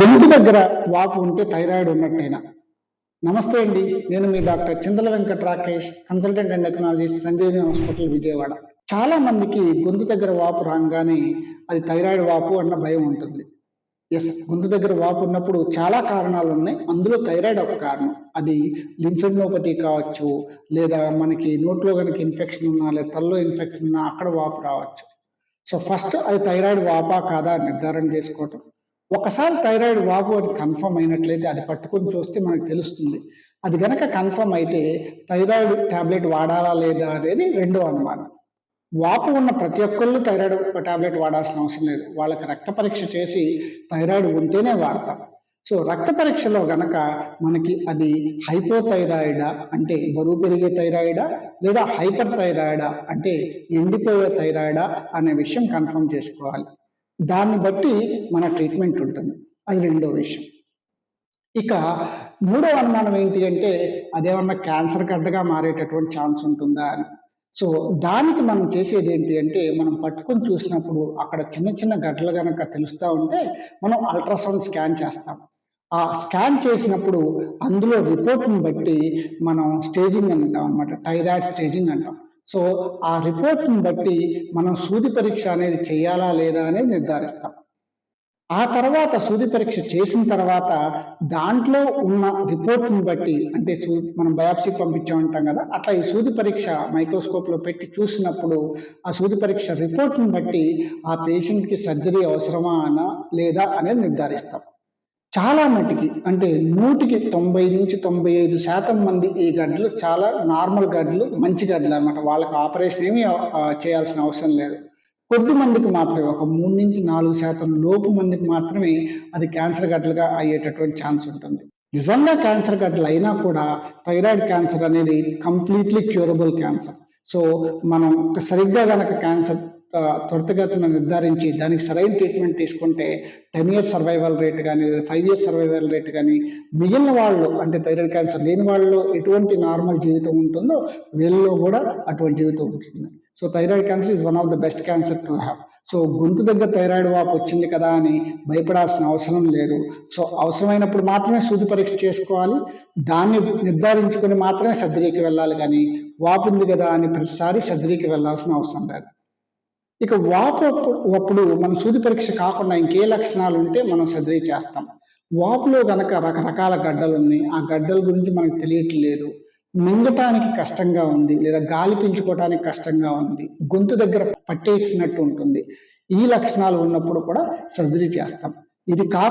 గొంతు దగ్గర వాపు ఉంటే థైరాయిడ్ ఉన్నట్టేనా నమస్తే అండి నేను మీ doctor Chintala Venkata Rakesh consultant and technologist Sanjeevani hospital Vijayawada. చాలా మందికి గొంతు దగ్గర వాపు రాగానే అది థైరాయిడ్ వాపు అన్న భయం ఉంటుంది. ఎస్ గొంతు దగ్గర వాపు ఉన్నప్పుడు చాలా కారణాలు ఉన్నాయి. అందులో థైరాయిడ్ ఒక కారణం. అది లింఫెడ్నోపతి కావచ్చు లేదా మనకి నోట్లో కనుక ఇన్ఫెక్షన్ ఉన్నా లేదా తలలో ఇన్ఫెక్షన్ ఉన్నా అక్కడ వాపు రావచ్చు. సో ఫస్ట్ అది థైరాయిడ్ వాపా కాదా నిర్ధారణ చేసుకోవటం. ఒకసారి థైరాయిడ్ వాపు అని కన్ఫర్మ్ అయినట్లయితే అది పట్టుకొని చూస్తే మనకు తెలుస్తుంది. అది గనక కన్ఫర్మ్ అయితే థైరాయిడ్ టాబ్లెట్ వాడాలా లేదా అనేది రెండో అనుమానం. వాపు ఉన్న ప్రతి ఒక్కళ్ళు థైరాయిడ్ టాబ్లెట్ వాడాల్సిన అవసరం లేదు. వాళ్ళకి రక్త పరీక్ష చేసి థైరాయిడ్ ఉంటేనే వాడతాం. సో రక్త పరీక్షలో గనక మనకి అది హైపోథైరాయిడా అంటే బరువు పెరిగే థైరాయిడా లేదా హైపర్ థైరాయిడా అంటే ఎండిపోయే థైరాయిడా అనే విషయం కన్ఫర్మ్ చేసుకోవాలి. దాన్ని బట్టి మన ట్రీట్మెంట్ ఉంటుంది. అది రెండో విషయం. ఇక మూడో అనుమానం ఏంటి అంటే అదేమన్నా క్యాన్సర్ గడ్డగా మారేటటువంటి ఛాన్స్ ఉంటుందా అని. సో దానికి మనం చేసేది ఏంటి అంటే మనం పట్టుకొని చూసినప్పుడు అక్కడ చిన్న చిన్న గడ్డలు కనుక తెలుస్తూ ఉంటే మనం అల్ట్రాసౌండ్ స్కాన్ చేస్తాం. ఆ స్కాన్ చేసినప్పుడు అందులో రిపోర్ట్ని బట్టి మనం స్టేజింగ్ అంటాం అనమాట థైరాయిడ్ స్టేజింగ్ అంటాం. సో ఆ రిపోర్ట్ని బట్టి మనం సూది పరీక్ష అనేది చేయాలా లేదా అనేది నిర్ధారిస్తాం. ఆ తర్వాత సూది పరీక్ష చేసిన తర్వాత దాంట్లో ఉన్న రిపోర్ట్ని బట్టి అంటే సూ మనం బయాప్సీ పంపించామంటాం కదా అట్లా ఈ సూది పరీక్ష మైక్రోస్కోప్లో పెట్టి చూసినప్పుడు ఆ సూది పరీక్ష రిపోర్ట్ని బట్టి ఆ పేషెంట్కి సర్జరీ అవసరమా అనా లేదా అనేది నిర్ధారిస్తాం. చాలా మటుకి అంటే నూటికి తొంభై నుంచి తొంభై ఐదు శాతం మంది ఈ గడ్డలు చాలా నార్మల్ గడ్డలు మంచి గడ్డలు అనమాట వాళ్ళకి ఆపరేషన్ ఏమీ చేయాల్సిన అవసరం లేదు. కొద్ది మందికి మాత్రమే ఒక మూడు నుంచి నాలుగు శాతం లోపు మందికి మాత్రమే అది క్యాన్సర్ గడ్డలుగా అయ్యేటటువంటి ఛాన్స్ ఉంటుంది. నిజంగా క్యాన్సర్ గడ్డలు అయినా కూడా థైరాయిడ్ క్యాన్సర్ అనేది కంప్లీట్లీ క్యూరబుల్ క్యాన్సర్. సో మనం సరిగ్గా గనక క్యాన్సర్ త్వరితగతిన నిర్ధారించి దానికి సరైన ట్రీట్మెంట్ తీసుకుంటే టెన్ ఇయర్స్ సర్వైవల్ రేట్ కానీ ఫైవ్ ఇయర్స్ సర్వైవల్ రేట్ కానీ మిగిలిన వాళ్ళు అంటే థైరాయిడ్ క్యాన్సర్ లేని వాళ్ళలో ఎటువంటి నార్మల్ జీవితం ఉంటుందో వీళ్ళలో కూడా అటువంటి జీవితం ఉంటుంది. So thyroid cancer is one of the best cancer to have so గొంతు దగ్గర థైరాయిడ్ వాపు వచ్చింది కదా అని భయపడాల్సిన అవసరం లేదు. సో అవసరమైనప్పుడు మాత్రమే సూది పరీక్ష చేసుకోవాలి. దాన్ని నిర్ధారించుకొని మాత్రమే సర్జరీకి వెళ్ళాలి కానీ వాపు ఉంది కదా అని ప్రతిసారి సర్జరీకి వెళ్ళాల్సిన అవసరం లేదు. ఇక వాపు అప్పుడు అప్పుడు మన సూది పరీక్ష కాకుండా ఇంకే లక్షణాలు ఉంటే మనం సర్జరీ చేస్తాం. వాపులో గనక రకరకాల గడ్డలు ఉన్నాయి. ఆ గడ్డల గురించి మనకు తెలియట్లేదు. మింగటానికి కష్టంగా ఉంది. లేదా గాలి పీల్చుకోవడానికి కష్టంగా ఉంది. గొంతు దగ్గర పట్టేసినట్టు ఉంటుంది. ఈ లక్షణాలు ఉన్నప్పుడు కూడా సర్జరీ చేస్తాం. ఇది కా